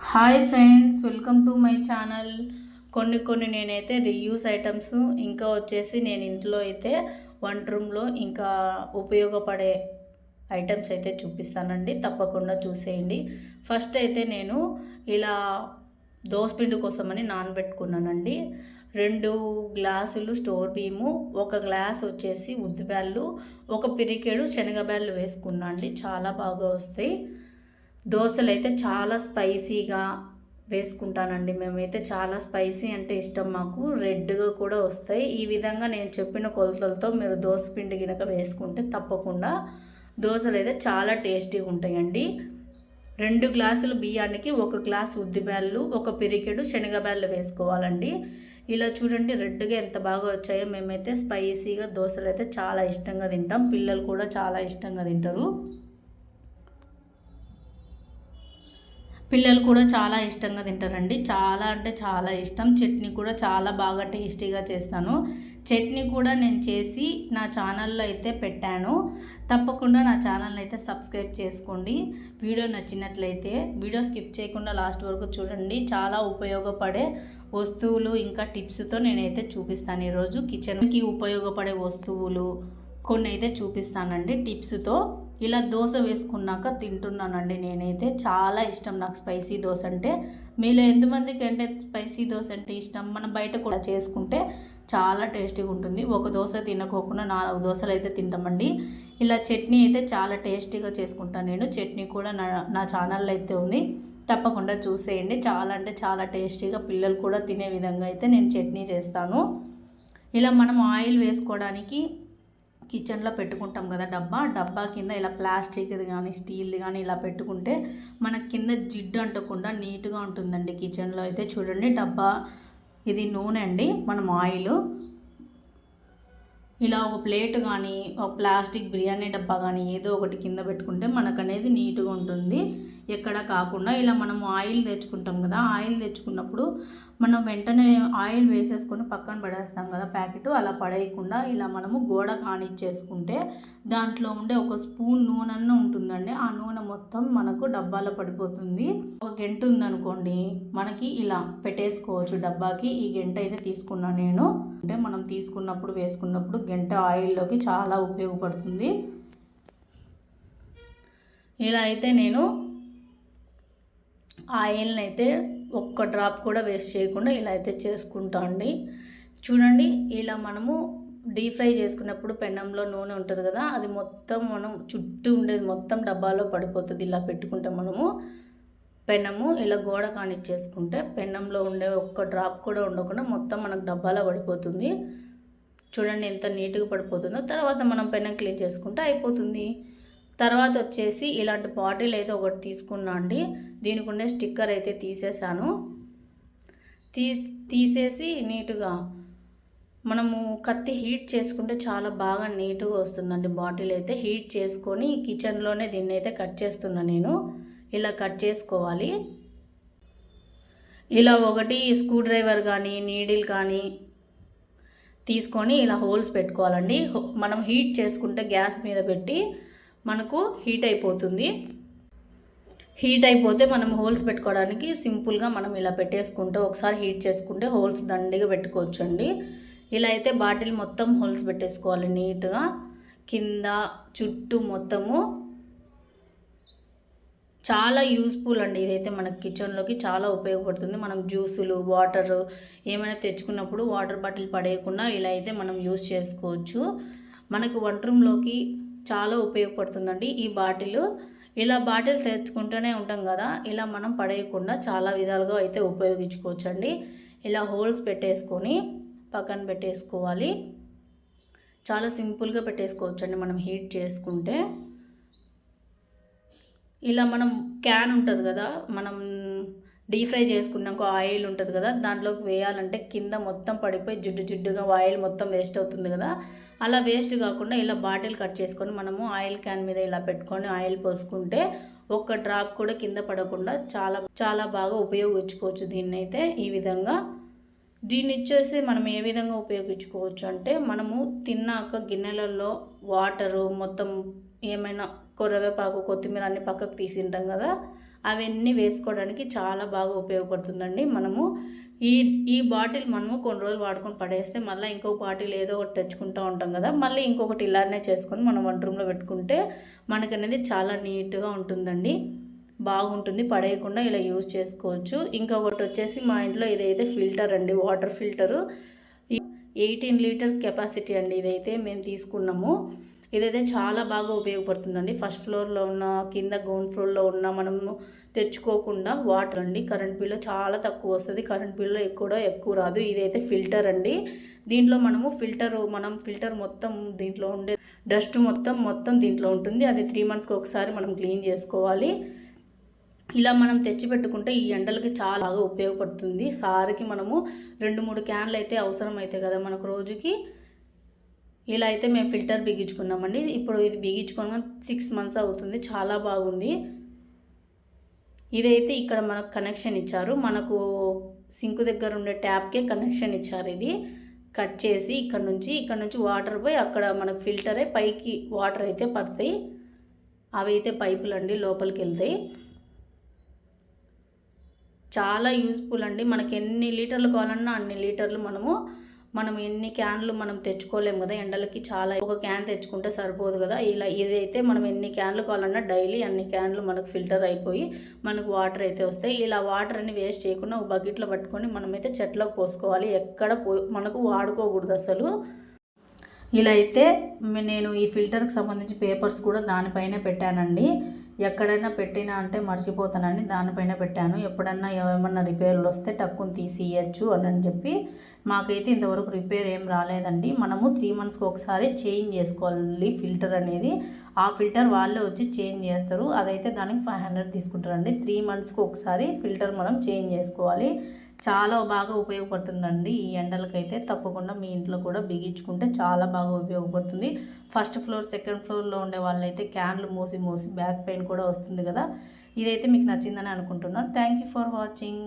Hi friends welcome to my channel. కొన్ని కొన్ని నేనైతే రియూస్ ఐటమ్స్ ఇంకా వచ్చేసి నేను ఇంట్లో అయితే వంట రూమ్లో ఇంకా ఉపయోగపడే ఐటమ్స్ అయితే చూపిస్తానండి. తప్పకుండా చూసేయండి. ఫస్ట్ అయితే నేను ఇలా దోసపిండి కోసమని నానబెట్టుకున్నానండి. రెండు గ్లాసులు స్టోర్ బీము ఒక గ్లాస్ వచ్చేసి ఉద్దిబ్యాళ్ళు ఒక పిరికెడు శనగబ్యాళ్ళు వేసుకున్నా అండి చాలా బాగా వస్తాయి. దోశలు అయితే చాలా స్పైసీగా వేసుకుంటానండి. మేమైతే చాలా స్పైసీ అంటే ఇష్టం. మాకు రెడ్గా కూడా వస్తాయి. ఈ విధంగా నేను చెప్పిన కొలతలతో మీరు దోశ పిండి గినక వేసుకుంటే తప్పకుండా దోశలు అయితే చాలా టేస్టీగా ఉంటాయండి. రెండు గ్లాసులు బియ్యానికి ఒక గ్లాస్ ఉద్దిబ్యాళ్ళు ఒక పిరికెడు శనగబ్యాళ్ళు వేసుకోవాలండి. ఇలా చూడండి రెడ్గా ఎంత బాగా వచ్చాయో. మేమైతే స్పైసీగా దోశలు అయితే చాలా ఇష్టంగా తింటాం. పిల్లలు కూడా చాలా ఇష్టంగా తింటారు. పిల్లలు కూడా చాలా ఇష్టంగా తింటారండి. చాలా అంటే చాలా ఇష్టం. చట్నీ కూడా చాలా బాగా టేస్టీగా చేస్తాను. చట్నీ కూడా నేను చేసి నా ఛానల్లో అయితే పెట్టాను. తప్పకుండా నా ఛానల్ని అయితే సబ్స్క్రైబ్ చేసుకోండి. వీడియో నచ్చినట్లయితే వీడియో స్కిప్ చేయకుండా లాస్ట్ వరకు చూడండి. చాలా ఉపయోగపడే వస్తువులు ఇంకా టిప్స్తో నేనైతే చూపిస్తాను ఈరోజు. కిచెన్కి ఉపయోగపడే వస్తువులు కొన్ని అయితే చూపిస్తానండి టిప్స్తో. ఇలా దోశ వేసుకున్నాక తింటున్నానండి నేనైతే. చాలా ఇష్టం నాకు స్పైసీ దోశ అంటే. మీలో ఎంతమందికి అంటే స్పైసీ దోశ అంటే ఇష్టం? మనం బయట కూడా చేసుకుంటే చాలా టేస్టీగా ఉంటుంది. ఒక దోశ తినకోకుండా నాలుగు దోశలు అయితే తింటామండి. ఇలా చట్నీ అయితే చాలా టేస్టీగా చేసుకుంటాను నేను. చట్నీ కూడా నా నా ఛానల్లో అయితే ఉంది. తప్పకుండా చూసేయండి. చాలా అంటే చాలా టేస్టీగా పిల్లలు కూడా తినే విధంగా అయితే నేను చట్నీ చేస్తాను. ఇలా మనం ఆయిల్ వేసుకోవడానికి కిచెన్లో పెట్టుకుంటాం కదా డబ్బా. డబ్బా కింద ఇలా ప్లాస్టిక్ది కానీ స్టీల్ది కానీ ఇలా పెట్టుకుంటే మన కింద జిడ్డు అంటకుండా నీట్గా ఉంటుందండి కిచెన్లో. అయితే చూడండి డబ్బా. ఇది నూనె అండి. మనం ఆయిల్. ఇలా ఒక ప్లేట్ కానీ ఒక ప్లాస్టిక్ బిర్యానీ డబ్బా కానీ ఏదో ఒకటి కింద పెట్టుకుంటే మనకు అనేది నీట్గా ఉంటుంది. ఎక్కడ కాకుండా ఇలా మనం ఆయిల్ తెచ్చుకుంటాం కదా ఆయిల్ తెచ్చుకున్నప్పుడు మనం వెంటనే ఆయిల్ వేసేసుకొని పక్కన పడేస్తాం కదా ప్యాకెట్ అలా పడేయకుండా ఇలా మనము గోడ కానిచ్చేసుకుంటే దాంట్లో ఉండే ఒక స్పూన్ నూనె ఉంటుందండి. ఆ నూనె మొత్తం మనకు డబ్బాలో పడిపోతుంది. ఒక గంట ఉందనుకోండి మనకి ఇలా పెట్టేసుకోవచ్చు డబ్బాకి. ఈ గంట అయితే తీసుకున్నాను నేను. అంటే మనం తీసుకున్నప్పుడు వేసుకున్నప్పుడు గంట ఆయిల్లోకి చాలా ఉపయోగపడుతుంది. ఇలా అయితే నేను ఆయిల్ని అయితే ఒక్క డ్రాప్ కూడా వేస్ట్ చేయకుండా ఇలా అయితే చేసుకుంటా అండి. చూడండి ఇలా మనము డీప్ ఫ్రై చేసుకున్నప్పుడు పెన్నంలో నూనె ఉంటుంది కదా అది మొత్తం మనం చుట్టూ ఉండేది మొత్తం డబ్బాలో పడిపోతుంది. ఇలా పెట్టుకుంటే మనము పెన్నము ఇలా గోడ కానిచ్చేసుకుంటే పెన్నంలో ఉండే ఒక్క డ్రాప్ కూడా ఉండకుండా మొత్తం మనకు డబ్బాలో పడిపోతుంది. చూడండి ఎంత నీట్గా పడిపోతుందో. తర్వాత మనం పెన్నం క్లీన్ చేసుకుంటే అయిపోతుంది. తర్వాత వచ్చేసి ఇలాంటి బాటిల్ అయితే ఒకటి తీసుకున్నా అండి. దీనికి ఉండే స్టిక్కర్ అయితే తీసేసాను. తీ తీసేసి నీట్గా మనము కత్తి హీట్ చేసుకుంటే చాలా బాగా నీట్గా వస్తుందండి బాటిల్ అయితే. హీట్ చేసుకొని కిచెన్లోనే దీన్ని అయితే కట్ చేస్తున్నా నేను. ఇలా కట్ చేసుకోవాలి. ఇలా ఒకటి స్క్రూ డ్రైవర్ కానీ నీడిల్ కానీ తీసుకొని ఇలా హోల్స్ పెట్టుకోవాలండి. మనం హీట్ చేసుకుంటే గ్యాస్ మీద పెట్టి మనకు హీట్ అయిపోతుంది. హీట్ అయిపోతే మనం హోల్స్ పెట్టుకోవడానికి సింపుల్గా మనం ఇలా పెట్టేసుకుంటే ఒకసారి హీట్ చేసుకుంటే హోల్స్ దండిగా పెట్టుకోవచ్చు అండి ఇలా అయితే బాటిల్ మొత్తం హోల్స్ పెట్టేసుకోవాలి నీట్గా. కింద చుట్టూ మొత్తము చాలా యూస్ఫుల్ అండి ఇదైతే మన కిచెన్లోకి చాలా ఉపయోగపడుతుంది. మనం జ్యూసులు వాటర్ ఏమైనా తెచ్చుకున్నప్పుడు వాటర్ బాటిల్ పడేయకుండా ఇలా అయితే మనం యూస్ చేసుకోవచ్చు. మనకు వంట రూమ్లోకి చాలా ఉపయోగపడుతుందండి. ఈ బాటిల్ ఇలా బాటిల్ తెచ్చుకుంటూనే ఉంటాం కదా ఇలా మనం పడేయకుండా చాలా విధాలుగా అయితే ఉపయోగించుకోవచ్చండి. ఇలా హోల్స్ పెట్టేసుకొని పక్కన పెట్టేసుకోవాలి. చాలా సింపుల్గా పెట్టేసుకోవచ్చండి మనం హీట్ చేసుకుంటే. ఇలా మనం క్యాన్ ఉంటుంది కదా మనం డీప్ ఫ్రై చేసుకున్నాక ఆయిల్ ఉంటుంది కదా దాంట్లోకి వేయాలంటే కింద మొత్తం పడిపోయి జిడ్డు జిడ్డుగా ఆయిల్ మొత్తం వేస్ట్ అవుతుంది కదా అలా వేస్ట్ కాకుండా ఇలా బాటిల్ కట్ చేసుకొని మనము ఆయిల్ క్యాన్ మీద ఇలా పెట్టుకొని ఆయిల్ పోసుకుంటే ఒక్క డ్రాప్ కూడా కింద పడకుండా చాలా చాలా బాగా ఉపయోగించుకోవచ్చు దీన్ని అయితే ఈ విధంగా. దీన్ని ఇచ్చేసి మనం ఏ విధంగా ఉపయోగించుకోవచ్చు అంటే మనము తిన్నాక గిన్నెలలో వాటరు మొత్తం ఏమైనా కొరవేపాకు కొత్తిమీర అన్ని పక్కకు తీసింటాం కదా అవన్నీ వేసుకోవడానికి చాలా బాగా ఉపయోగపడుతుందండి. మనము ఈ ఈ బాటిల్ మనము కొన్ని రోజులు వాడుకొని పడేస్తే మళ్ళీ ఇంకొక బాటిల్ ఏదో ఒకటి తెచ్చుకుంటూ ఉంటాం కదా మళ్ళీ ఇంకొకటి ఇలానే చేసుకొని మనం వంట రూమ్లో పెట్టుకుంటే మనకనేది చాలా నీట్గా ఉంటుందండి. బాగుంటుంది పడేయకుండా ఇలా యూజ్ చేసుకోవచ్చు. ఇంకొకటి వచ్చేసి మా ఇంట్లో ఇదైతే ఫిల్టర్ అండి water filter. Eighteen litres capacity అండి ఇదైతే మేము తీసుకున్నాము. ఇదైతే చాలా బాగా ఉపయోగపడుతుందండి. ఫస్ట్ ఫ్లోర్లో ఉన్న కింద గ్రౌండ్ ఫ్లోర్లో ఉన్న మనము తెచ్చుకోకుండా వాటర్ అండి. కరెంట్ బిల్లు చాలా తక్కువ వస్తుంది. కరెంట్ బిల్లు ఎక్కువ ఎక్కువ రాదు. ఇదైతే ఫిల్టర్ అండి. దీంట్లో మనము ఫిల్టర్ మనం ఫిల్టర్ మొత్తం దీంట్లో ఉండే డస్ట్ మొత్తం మొత్తం దీంట్లో ఉంటుంది. అది త్రీ మంత్స్కి ఒకసారి మనం క్లీన్ చేసుకోవాలి. ఇలా మనం తెచ్చిపెట్టుకుంటే ఈ ఎండలకి చాలా బాగా ఉపయోగపడుతుంది. సారికి మనము రెండు మూడు క్యాన్లు అయితే అవసరం అవుతాయి కదా మనకు రోజుకి. ఇలా అయితే మేము ఫిల్టర్ బిగించుకున్నామండి. ఇప్పుడు ఇది బిగించుకున్న సిక్స్ మంత్స్ అవుతుంది. చాలా బాగుంది. ఇదైతే ఇక్కడ మనకు కనెక్షన్ ఇచ్చారు. మనకు సింక్ దగ్గర ఉండే ట్యాప్కే కనెక్షన్ ఇచ్చారు ఇది. కట్ చేసి ఇక్కడ నుంచి ఇక్కడ నుంచి వాటర్ పోయి అక్కడ మనకు ఫిల్టర్ అయి పైకి వాటర్ అయితే పడతాయి. అవి అయితే పైపులు అండి లోపలికి వెళ్తాయి. చాలా యూస్ఫుల్ అండి. మనకి ఎన్ని లీటర్లు కావాలన్నా అన్ని లీటర్లు మనము మనం ఎన్ని క్యాన్లు మనం తెచ్చుకోలేము కదా ఎండలకి చాలా ఒక క్యాన్ తెచ్చుకుంటే సరిపోదు కదా. ఇలా ఇదైతే మనం ఎన్ని క్యాన్లు కావాలన్నా డైలీ అన్ని క్యాన్లు మనకు ఫిల్టర్ అయిపోయి మనకు వాటర్ అయితే వస్తాయి. ఇలా వాటర్ అని వేస్ట్ చేయకుండా ఒక బకెట్లో పట్టుకొని మనమైతే చెట్లకు పోసుకోవాలి. ఎక్కడ పో మనకు వాడుకోకూడదు అసలు. ఇలా అయితే నేను ఈ ఫిల్టర్కి సంబంధించి పేపర్స్ కూడా దానిపైనే పెట్టానండి. ఎక్కడైనా పెట్టినా అంటే మర్చిపోతానని దానిపైన పెట్టాను. ఎప్పుడన్నా ఏమైనా రిపేర్లు వస్తే టక్కుని తీసి ఇవ్వచ్చు అని చెప్పి మాకైతే ఇంతవరకు రిపేర్ ఏం రాలేదండి. మనము త్రీ మంత్స్కి ఒకసారి చేంజ్ చేసుకోవాలి ఫిల్టర్ అనేది. ఆ ఫిల్టర్ వాళ్ళే వచ్చి చేంజ్ చేస్తారు. అదైతే దానికి ఫైవ్ హండ్రెడ్ తీసుకుంటారండి. త్రీ మంత్స్కి ఒకసారి ఫిల్టర్ మనం చేంజ్ చేసుకోవాలి. చాలా బాగా ఉపయోగపడుతుందండి. ఈ ఎండలకైతే తప్పకుండా మీ ఇంట్లో కూడా బిగించుకుంటే చాలా బాగా ఉపయోగపడుతుంది. ఫస్ట్ ఫ్లోర్ సెకండ్ ఫ్లోర్లో ఉండే వాళ్ళైతే క్యాన్లు మూసి మూసి బ్యాక్ పెయిన్ కూడా వస్తుంది కదా. ఇదైతే మీకు నచ్చిందని అనుకుంటున్నాను. Thank you for watching.